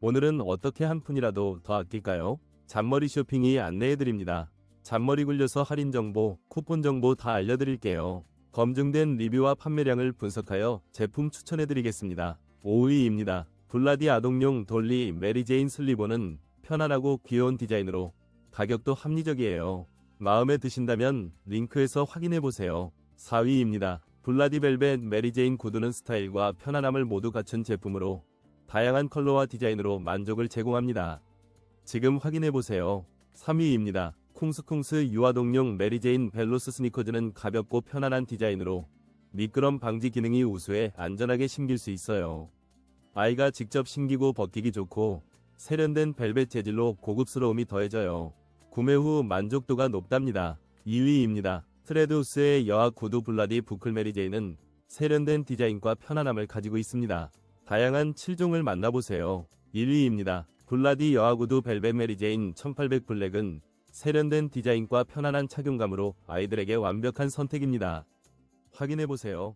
오늘은 어떻게 한 푼이라도 더 아낄까요? 잔머리 쇼핑이 안내해드립니다. 잔머리 굴려서 할인 정보, 쿠폰 정보 다 알려드릴게요. 검증된 리뷰와 판매량을 분석하여 제품 추천해드리겠습니다. 5위입니다. 블라디 아동용 돌리 메리제인 슬리본은 편안하고 귀여운 디자인으로 가격도 합리적이에요. 마음에 드신다면 링크에서 확인해보세요. 4위입니다. 블라디 벨벳 메리제인 구두는 스타일과 편안함을 모두 갖춘 제품으로 다양한 컬러와 디자인으로 만족을 제공합니다. 지금 확인해보세요. 3위입니다. 쿵스쿵스 유아동용 메리제인 벨로스 스니커즈는 가볍고 편안한 디자인으로 미끄럼 방지 기능이 우수해 안전하게 신길 수 있어요. 아이가 직접 신기고 벗기기 좋고 세련된 벨벳 재질로 고급스러움이 더해져요. 구매 후 만족도가 높답니다. 2위입니다. 트레드우스의 여학 구두 블라디 부클 메리제이는 세련된 디자인과 편안함을 가지고 있습니다. 다양한 7종을 만나보세요. 1위입니다. 블라디 여하구두 벨벳 메리제인 1800 블랙은 세련된 디자인과 편안한 착용감으로 아이들에게 완벽한 선택입니다. 확인해보세요.